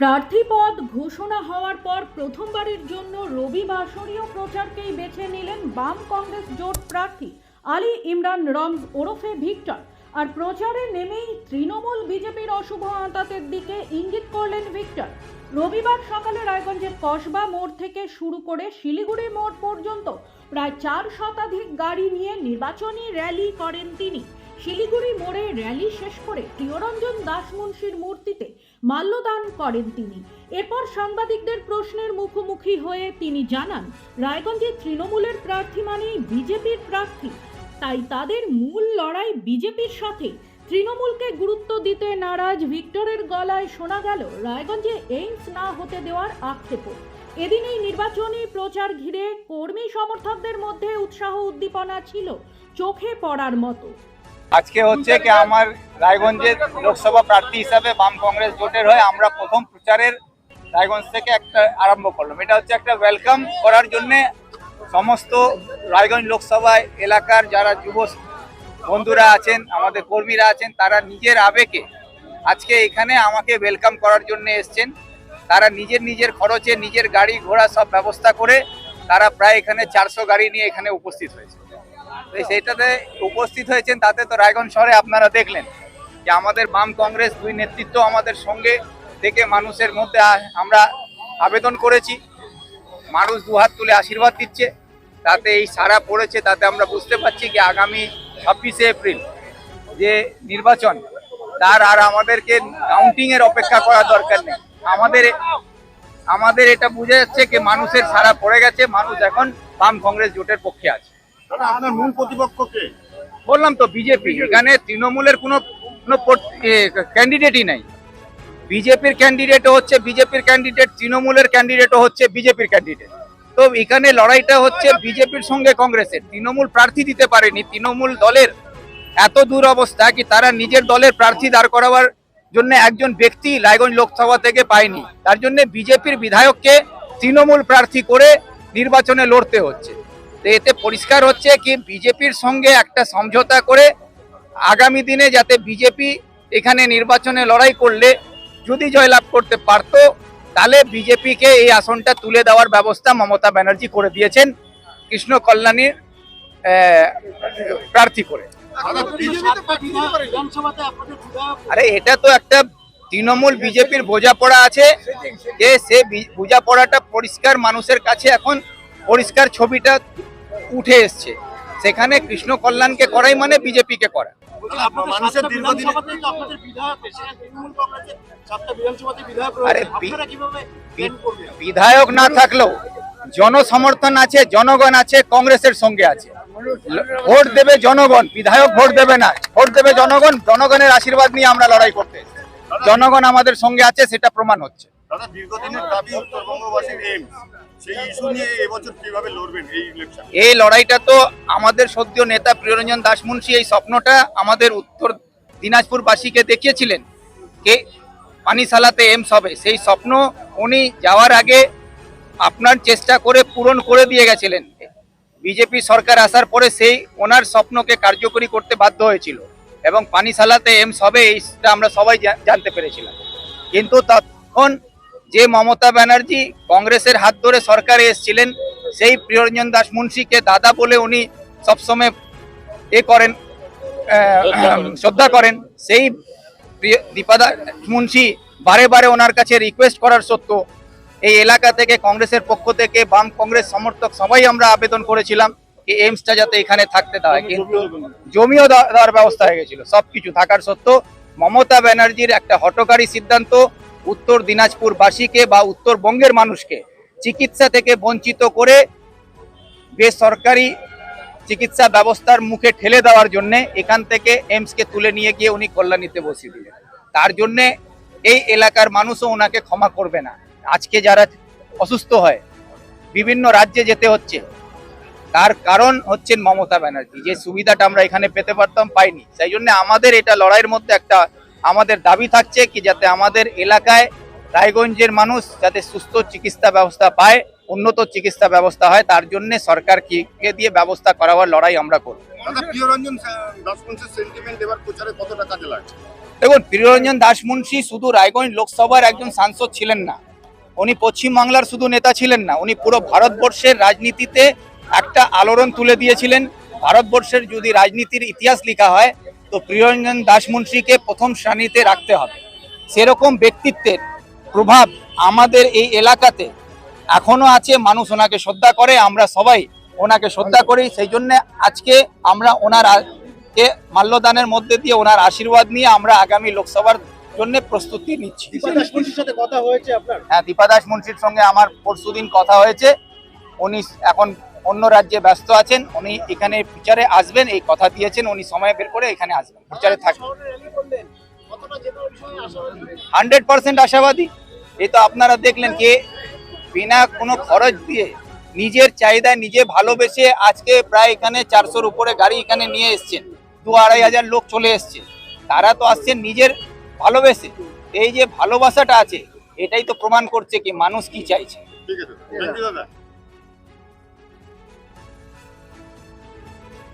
প্রার্থী পদ ঘোষণা হওয়ার পর প্রথমবারের জন্য রবি বাসরীয় প্রচারকেই বেছে নিলেন বাম কংগ্রেস জোট প্রার্থী আলী ইমরান রমজ ওরফে ভিক্টর। আর প্রচারে নেমেই তৃণমূল বিজেপির অশুভ আঁতাতের দিকে ইঙ্গিত করলেন ভিক্টর। রবিবার সকালে রায়গঞ্জের কসবা মোড় থেকে শুরু করে শিলিগুড়ি মোড় পর্যন্ত প্রায় চার শতাধিক গাড়ি নিয়ে নির্বাচনী র্যালি করেন তিনি। শিলিগুড়ি মোড়ে র্যালি শেষ করে প্রিয়রঞ্জন দাসমুন্সির মূর্তিতে মাল্যদান করেন তিনি। এরপর সাংবাদিকদের প্রশ্নের মুখোমুখি হয়ে তিনি জানান, রায়গঞ্জে তৃণমূলের প্রার্থী মানেই বিজেপির প্রার্থী। তাই তাদের মূল লড়াই বিজেপির সাথে। তৃণমূলকে গুরুত্ব দিতে নারাজ ভিক্টরের গলায় শোনা গেল, রায়গঞ্জে এইমস না হতে দেওয়ার আক্ষেপও। এদিন এই নির্বাচনী প্রচার ঘিরে কর্মী সমর্থকদের মধ্যে উৎসাহ উদ্দীপনা ছিল, চোখে পড়ার মতো। আজকে হচ্ছে কি আমার রায়গঞ্জের লোকসভা প্রার্থী হিসাবে বাম কংগ্রেস জোটের হয়ে আমরা প্রথম প্রচারের রায়গঞ্জ থেকে একটা আরম্ভ করলাম। এটা হচ্ছে একটা ওয়েলকাম করার জন্য সমস্ত রায়গঞ্জ লোকসভা এলাকার যারা যুব বন্ধুরা আছেন, আমাদের কর্মীরা আছেন, তারা নিজের আবেগে আজকে এখানে আমাকে ওয়েলকাম করার জন্য এসছেন। তারা নিজের নিজের খরচে, নিজের গাড়ি ঘোড়া সব ব্যবস্থা করে তারা প্রায় এখানে চারশো গাড়ি নিয়ে এখানে উপস্থিত হয়েছে। সেইটাতে উপস্থিত হয়েছেন, তাতে তো রায়গঞ্জ শহরে আপনারা দেখলেন যে আমাদের বাম কংগ্রেস দুই নেতৃত্ব আমাদের সঙ্গে থেকে মানুষের মধ্যে আমরা আবেদন করেছি। মানুষ দুহাত তুলে আশীর্বাদ দিচ্ছে। তাতে এই সারা পড়েছে, তাতে আমরা বুঝতে পারছি যে আগামী ছাব্বিশে এপ্রিল যে নির্বাচন, তার আর আমাদেরকে কাউন্টিং এর অপেক্ষা করা দরকার নেই। আমাদের আমাদের এটা বোঝা যাচ্ছে যে মানুষের সারা পড়ে গেছে, মানুষ এখন বাম কংগ্রেস জোটের পক্ষে আছে। আপনার মূল প্রতিপক্ষ কে? বললাম তো বিজেপি এখানে তৃণমূলের কোনো কোনো ক্যান্ডিডেটই নাই। বিজেপির ক্যান্ডিডেটও হচ্ছে বিজেপির ক্যান্ডিডেট তৃণমূলের ক্যান্ডিডেটও হচ্ছে বিজেপির ক্যান্ডিডেট তো এখানে লড়াইটা হচ্ছে বিজেপির সঙ্গে কংগ্রেসের। তৃণমূল প্রার্থী দিতে পারেনি। তৃণমূল দলের এত দূর অবস্থা কি তারা নিজের দলের প্রার্থী দাঁড় করাবার জন্য একজন ব্যক্তি রায়গঞ্জ লোকসভা থেকে পায়নি। তার জন্য বিজেপির বিধায়ককে তৃণমূল প্রার্থী করে নির্বাচনে লড়তে হচ্ছে। তো এতে পরিষ্কার হচ্ছে কি বিজেপির সঙ্গে একটা সমঝোতা করে আগামী দিনে যাতে বিজেপি এখানে নির্বাচনে লড়াই করলে যদি জয়লাভ করতে পারতো তাহলে বিজেপিকে এই আসনটা তুলে দেওয়ার ব্যবস্থা মমতা ব্যানার্জি করে দিয়েছেন কৃষ্ণ কল্যাণীর প্রার্থী করে। আরে এটা তো একটা তৃণমূল বিজেপির বোঝাপড়া আছে যে সে বি- বোঝাপড়াটা পরিষ্কার মানুষের কাছে এখন পরিষ্কার ছবিটা উঠে এসছে। সেখানে কৃষ্ণ কল্যাণকে করাই মানে বিজেপিকে করা। আরে বিধায়ক না থাকলেও জনসমর্থন আছে জনগণ আছে কংগ্রেসের সঙ্গে আছে। ভোট দেবে জনগণ বিধায়ক ভোট দেবে না। ভোট দেবে জনগণ জনগণের আশীর্বাদ নিয়ে আমরা লড়াই করতে জনগণ আমাদের সঙ্গে আছে সেটা প্রমাণ হচ্ছে। দাদা, দীর্ঘদিনের দাবি উত্তরবঙ্গবাসীর এইমস এই লড়াইটা তো আমাদের সদ্য নেতা প্রিয়রঞ্জন দাসমুন্সী এই স্বপ্নটা আমাদের উত্তর দিনাজপুরবাসীকে দেখিয়েছিলেন কে পানিশালাতে এমস হবে। সেই স্বপ্ন উনি যাওয়ার আগে আপনার চেষ্টা করে পূরণ করে দিয়ে গেছিলেন। বিজেপি সরকার আসার পরে সেই ওনার স্বপ্নকে কার্যকরী করতে বাধ্য হয়েছিল এবং পানিশালাতে এমস হবে, এইটা আমরা সবাই জানতে পেরেছিলাম। কিন্তু তখন যে মমতা ব্যানার্জি কংগ্রেসের হাত ধরে সরকারে এসেছিলেন সেই প্রিয়রঞ্জন দাস মুন্সিকে দাদা বলে উনি সবসময় এ করেন শ্রদ্ধা করেন। সেই প্রিয়- দীপাদা মুন্সি বারে বারে ওনার কাছে রিকোয়েস্ট করার সত্ত্বেও এই এলাকা থেকে কংগ্রেসের পক্ষ থেকে বাম কংগ্রেস সমর্থক সবাই আমরা আবেদন করেছিলাম যে এইমসটা যাতে এখানে থাকতে দেওয়া কিন্তু জমিও দেওয়ার ব্যবস্থা হয়ে গেছিল। সবকিছু থাকার সত্ত্বেও মমতা ব্যানার্জির একটা হটকারী সিদ্ধান্ত উত্তর দিনাজপুরবাসীকে বা উত্তরবঙ্গের মানুষকে চিকিৎসা থেকে বঞ্চিত করে বেসরকারি চিকিৎসা ব্যবস্থার মুখে ঠেলে দেওয়ার জন্য এখান থেকে এমসকে তুলে নিয়ে গিয়ে উনি কল্যাণীতে বসিয়ে দিলেন। তার জন্য এই এলাকার মানুষও ওনাকে ক্ষমা করবে না। আজকে যারা অসুস্থ হয়, বিভিন্ন রাজ্যে যেতে হচ্ছে, তার কারণ হচ্ছেন মমতা ব্যানার্জি। যে সুবিধাটা আমরা এখানে পেতে পারতাম পাইনি। সেই জন্য আমাদের এটা লড়াইয়ের মধ্যে একটা আমাদের দাবি থাকছে কি যাতে আমাদের এলাকায় রায়গঞ্জের মানুষ যাতে সুস্থ চিকিৎসা ব্যবস্থা পায় উন্নত চিকিৎসা ব্যবস্থা হয় তার জন্য সরকার কি দিয়ে ব্যবস্থা করাবার লড়াই আমরা করব। দেখুন প্রিয়রঞ্জন দাস মুন্সি শুধু রায়গঞ্জ লোকসভার একজন সাংসদ ছিলেন না উনি পশ্চিমবাংলার শুধু নেতা ছিলেন না উনি পুরো ভারতবর্ষের রাজনীতিতে একটা আলোড়ন তুলে দিয়েছিলেন। ভারতবর্ষের যদি রাজনীতির ইতিহাস লেখা হয় তো প্রিয়রঞ্জন দাস মুন্সিকে প্রথম শ্রেণীতে রাখতে হবে। সেরকম ব্যক্তিত্বের প্রভাব আমাদের এই এলাকাতে এখনও আছে মানুষ ওনাকে শ্রদ্ধা করে আমরা সবাই ওনাকে শ্রদ্ধা করি। সেই জন্য আজকে আমরা ওনার কে মাল্যদানের মধ্যে দিয়ে ওনার আশীর্বাদ নিয়ে আমরা আগামী লোকসভার জন্য প্রস্তুতি নিচ্ছি। কথা হয়েছে হ্যাঁ দীপা দাস মুন্সির সঙ্গে আমার পরশুদিন কথা হয়েছে। উনি এখন অন্য রাজ্যে ব্যস্ত আছেন উনি এখানে বিচারে আসবেন এই কথা দিয়েছেন উনি সময় বের করে এখানে আসবেন বিচারে থাকবেন। হান্ড্রেড পার্সেন্ট আশাবাদী। এই তো আপনারা দেখলেন কে বিনা কোনো খরচ দিয়ে নিজের চাহিদায় নিজে ভালোবেসে আজকে প্রায় এখানে চারশোর উপরে গাড়ি এখানে নিয়ে এসছেন। দু আড়াই হাজার লোক চলে এসছে। তারা তো আসছেন নিজের ভালোবেসে। এই যে ভালোবাসাটা আছে এটাই তো প্রমাণ করছে কি মানুষ কি চাইছে। ঠিক আছে।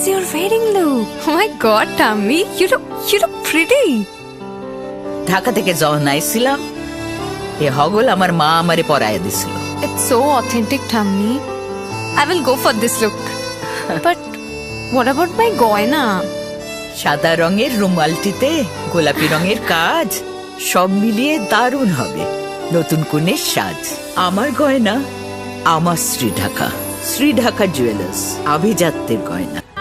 Was your wedding look. Oh my god, Tammy, you look you look pretty. Dhaka থেকে যখন আইছিলাম এ হগল আমার মা আমারে পরায় দিছিল It's so authentic, Tammy. I will go for this look. but what about my goina? সাদা রঙের রুমালটিতে গোলাপি রঙের কাজ সব মিলিয়ে দারুণ হবে নতুন কনের সাজ আমার গয়না আমার শ্রী ঢাকা শ্রী ঢাকা জুয়েলার্স আভিজাত্যের গয়না